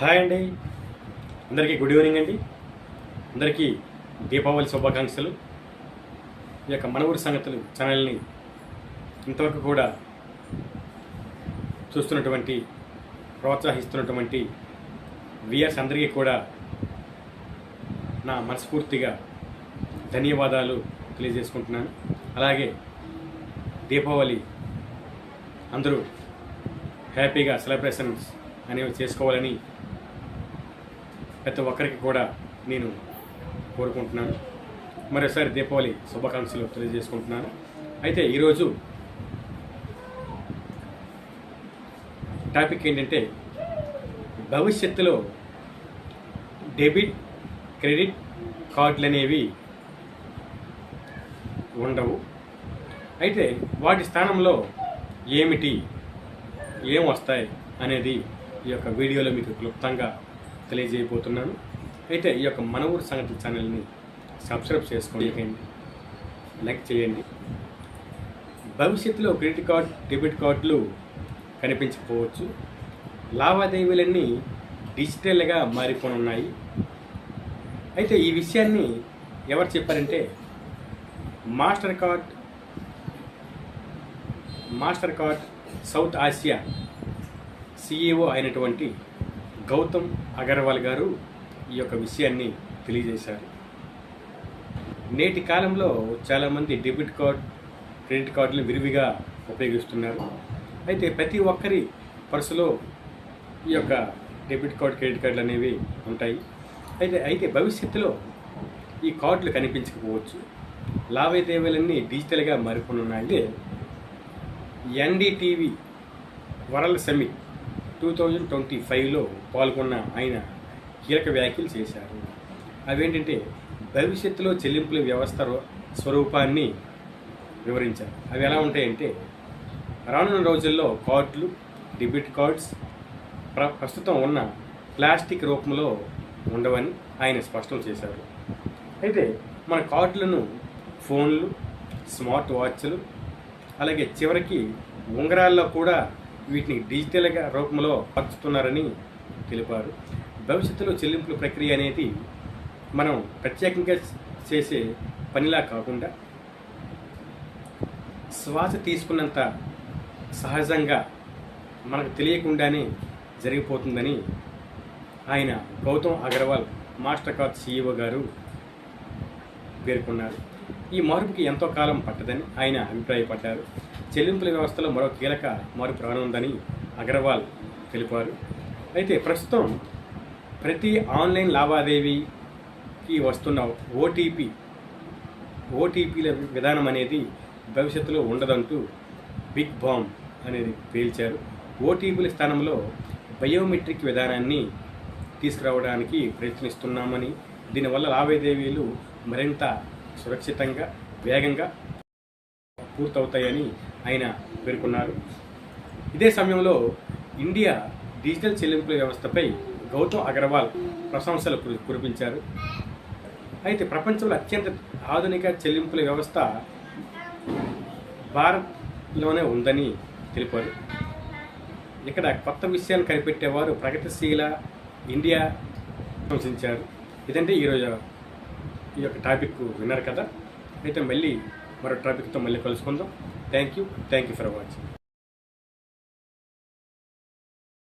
Hi అండి. అందరికీ good evening అండి. అందరికీ దీపావళి శుభాకాంక్షలు. ఈ యొక్క మన ఊరి సంగతులు ఛానల్ని ఇంతవరకు కూడా చూస్తున్నటువంటి ప్రోత్సహిస్తున్నటువంటి వియర్స్ అందరికీ కూడా నా మనస్ఫూర్తిగా ధన్యవాదాలు తెలియజేసుకుంటున్నాను. అలాగే దీపావళి అందరూ హ్యాపీగా సెలబ్రేషన్స్ అనేవి చేసుకోవాలని ప్రతి ఒక్కరికి కూడా నేను కోరుకుంటున్నాను. మరోసారి దీపావళి శుభాకాంక్షలు తెలియజేసుకుంటున్నాను. అయితే ఈరోజు టాపిక్ ఏంటంటే భవిష్యత్తులో డెబిట్ క్రెడిట్ కార్డులు అనేవి ఉండవు. అయితే వాటి స్థానంలో ఏమిటి ఏం వస్తాయి అనేది ఈ యొక్క వీడియోలో మీకు క్లుప్తంగా తెలియజేయబోతున్నాను. అయితే ఈ యొక్క మన ఊరు సంగతి ఛానల్ని సబ్స్క్రైబ్ చేసుకోండి లైక్ చేయండి. భవిష్యత్తులో క్రెడిట్ కార్డ్ డెబిట్ కార్డులు కనిపించకపోవచ్చు. లావాదేవీలన్నీ డిజిటల్గా మారిపోనున్నాయి. అయితే ఈ విషయాన్ని ఎవరు చెప్పారంటే Mastercard Mastercard south Asia CEO అయినటువంటి గౌతమ్ అగర్వాల్ గారు ఈ యొక్క విషయాన్ని తెలియజేశారు. నేటి కాలంలో చాలామంది డెబిట్ కార్డ్ క్రెడిట్ కార్డులు విరివిగా ఉపయోగిస్తున్నారు. అయితే ప్రతి ఒక్కరి పర్సులో ఈ యొక్క డెబిట్ కార్డ్ క్రెడిట్ కార్డులు అనేవి ఉంటాయి. అయితే అయితే భవిష్యత్తులో ఈ కార్డులు కనిపించకపోవచ్చు. లావాదేవీలన్నీ డిజిటల్గా మారిపోనున్నాయి. NDTV world summit two thousand twenty ఫైవ్లో పాల్గొన్న ఆయన కీలక వ్యాఖ్యలు చేశారు. అవేంటంటే భవిష్యత్తులో చెల్లింపుల వ్యవస్థ స్వరూపాన్ని వివరించారు. అవి ఎలా ఉంటాయంటే రానున్న రోజుల్లో కార్డులు డెబిట్ కార్డ్స్ ప్ర ప్రస్తుతం ఉన్న ప్లాస్టిక్ రూపంలో ఉండవని ఆయన స్పష్టం చేశారు. అయితే మన కార్డులను ఫోన్లు స్మార్ట్ వాచ్లు అలాగే చివరికి ఉంగరాల్లో కూడా వీటిని డిజిటల్గా రూపంలో పంచుతున్నారని తెలిపారు. భవిష్యత్తులో చెల్లింపుల ప్రక్రియ అనేది మనం ప్రత్యేకంగా చేసే పనిలా కాకుండా శ్వాస తీసుకున్నంత సహజంగా మనకు తెలియకుండానే జరిగిపోతుందని ఆయన Gautam Agarwal master card CEO గారు పేర్కొన్నారు. ఈ మార్పుకి ఎంతో కాలం పట్టదని ఆయన అభిప్రాయపడ్డారు. చెల్లింపుల వ్యవస్థలో మరో కీలక మార్పు రానుందని అగర్వాల్ తెలిపారు. అయితే ప్రస్తుతం ప్రతి ఆన్లైన్ లావాదేవీకి వస్తున్న ఓటీపీ ఓటీపీల విధానం అనేది భవిష్యత్తులో ఉండదంటూ బిగ్ బాంబ్ అనేది పేల్చారు. ఓటీపీల స్థానంలో బయోమెట్రిక్ విధానాన్ని తీసుకురావడానికి ప్రయత్నిస్తున్నామని దీనివల్ల లావాదేవీలు మరింత సురక్షితంగా వేగంగా పూర్తవుతాయని ఆయన పేర్కొన్నారు. ఇదే సమయంలో ఇండియా డిజిటల్ చెల్లింపుల వ్యవస్థపై గౌతమ్ అగర్వాల్ ప్రశంసలు కురిపించారు. అయితే ప్రపంచంలో అత్యంత ఆధునిక చెల్లింపుల వ్యవస్థ భారత్లోనే ఉందని తెలిపారు. ఇక్కడ కొత్త విషయాన్ని కనిపెట్టేవారు ప్రగతిశీల ఇండియా ప్రశంసించారు. ఇదంటే ఈరోజు ఈ యొక్క టాపిక్ విన్నారు కదా. అయితే మళ్ళీ మరో టాపిక్తో మళ్ళీ కలుసుకుందాం. Thank you thank you for watching